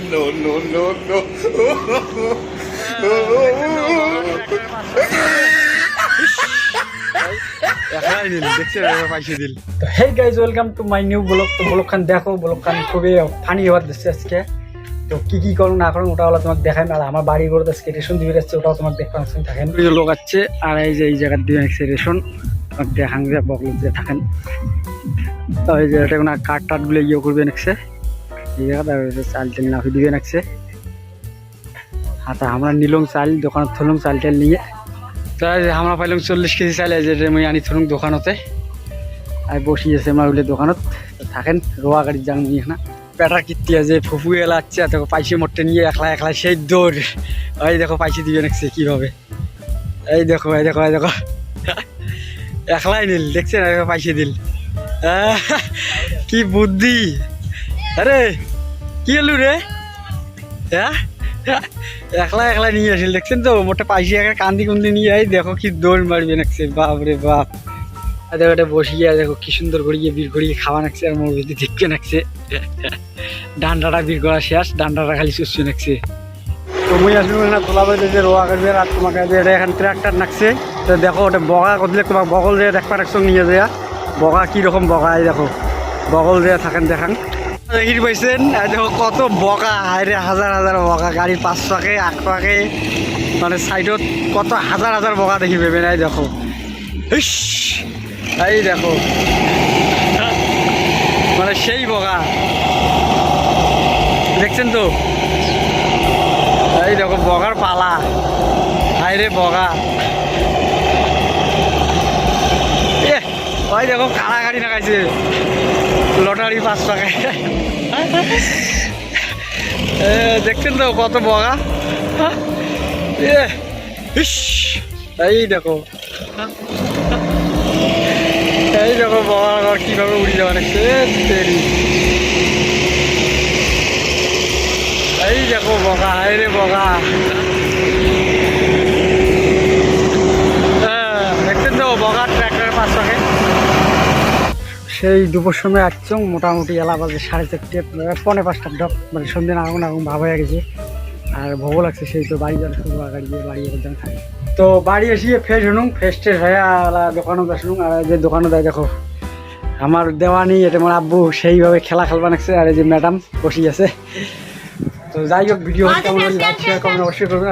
No, no, no, no. Hey guys welcome to my new vlog তো vlog খান দেখো vlog খান খুবই funny হওয়ার দিচ্ছে আজকে। তো কি কি করুন না করুন ওটা হলো তোমাকে দেখাই আর আমার বাড়ি করে আজকে রেশন দিবে যাচ্ছে ওটাও তোমাকে থাকেন লোক আছে আর এই যে এই জায়গার দিয়ে আসছে রেশন তোমাকে দেখান যে বকল যে থাকেন। তো এই যে এটা কাঠ টাটগুলো ইয়ে করবে চাল টাল নাফি দিবে নাকছে হাতা, আমরা নিলাম চাল, দোকানত থলাম চাল টাল নিয়ে। তাই আমরা পাইলাম চল্লিশ কেজি চাল যে মই আনি থলাম দোকানতে। আর বসি আছে আমার ওইলে দোকানত। থাকেন রোয়া গাড়ি যাং নিয়ে না পেটা কীর্তি আছে, ফুফু এলাচ্ছে দেখো পাইসে মোটে নিয়ে, একলা একলা সেই দৌড় এই দেখো পাইসে দিবে নাকছে কীভাবে। এই দেখো এই দেখো এই দেখো। একলাই নিল, দেখছেন পাইসে দিল। কি বুদ্ধি। আরে! কি হলো রে? হ্যাঁ? একলা একলা নিয়ে আসিল, দেখছেন তো? মোটে পাইসে একটা কান্দি কুন্দি নিয়ে আই দেখো কি দৌড় মারবে নাকছে, বাপ রে বাপ। আর দেখো এটা বসিয়ে দেখো কি সুন্দর করিয়ে বীর করিয়ে খাওয়া নাকছে, আর মোর ভিতরে দেখতে নাকছে। ডান্ডাটা বীর করা শেষ, ডান্ডাটা খালি চুষছে নাকছে। তো মুই আসব না তোলা যে রোয়া করবে, আর তোমাকে এটা এখন ট্রাক্টর নাকছে, তো দেখো, ওটা বগা করলে তোমার বগল দিয়ে দেখবার একসঙ্গে নিয়ে যায় বগা কীরকম বগা, এই দেখো। বগল দিয়ে থাকেন, দেখান। হিট পাইছেন। দেখো কত বগা আরে হাজার হাজার বগা গাড়ি পাঁচ পাকে আট মানে সাইডত কত হাজার হাজার বগা দেখি পেবেন এই দেখো। ইস, এই দেখো। মানে সেই বগা দেখছেন তো? এই দেখো বগার পালা। হাইরে বগা এ, ওই দেখো কাড়া গাড়ি লাগাইছে? লটারি পাঁচ টাকায় এ, দেখছেন তো কত বগা? এই দেখো। এই দেখো বগা কীভাবে উড়ি যাওয়া দেখছে এই দেখো বগা হাই রে বগা হ্যাঁ, দেখছেন তো বগা ট্র্যাক্টরের পাঁচ টাকা সেই দুপুর সময় আসছং মোটামুটি এলা বাজে সাড়ে চারটে পনেরো পাঁচটা ডক মানে সন্ধ্যে আগুন আগুন ভাব হয়ে গেছে। আর ভোগ লাগছে সেই তো বাড়ি যাওয়ার শুরু গাড়ি দিয়ে বাড়ি একদম থাকে। তো বাড়ি এসে ফ্রেশ হনুন ফ্রেশ ট্রেশ হয়ে আলা দোকানে আসুন আর যে দোকানে দেয় দেখো আমার দেওয়ানি এটা আমার আব্বু সেইভাবে খেলা খেলবা নাকছে আর এই যে ম্যাডাম বসি আছে। তো যাই হোক ভিডিও কেমন লাইক শেয়ার কমেন্ট অবশ্যই করবেন।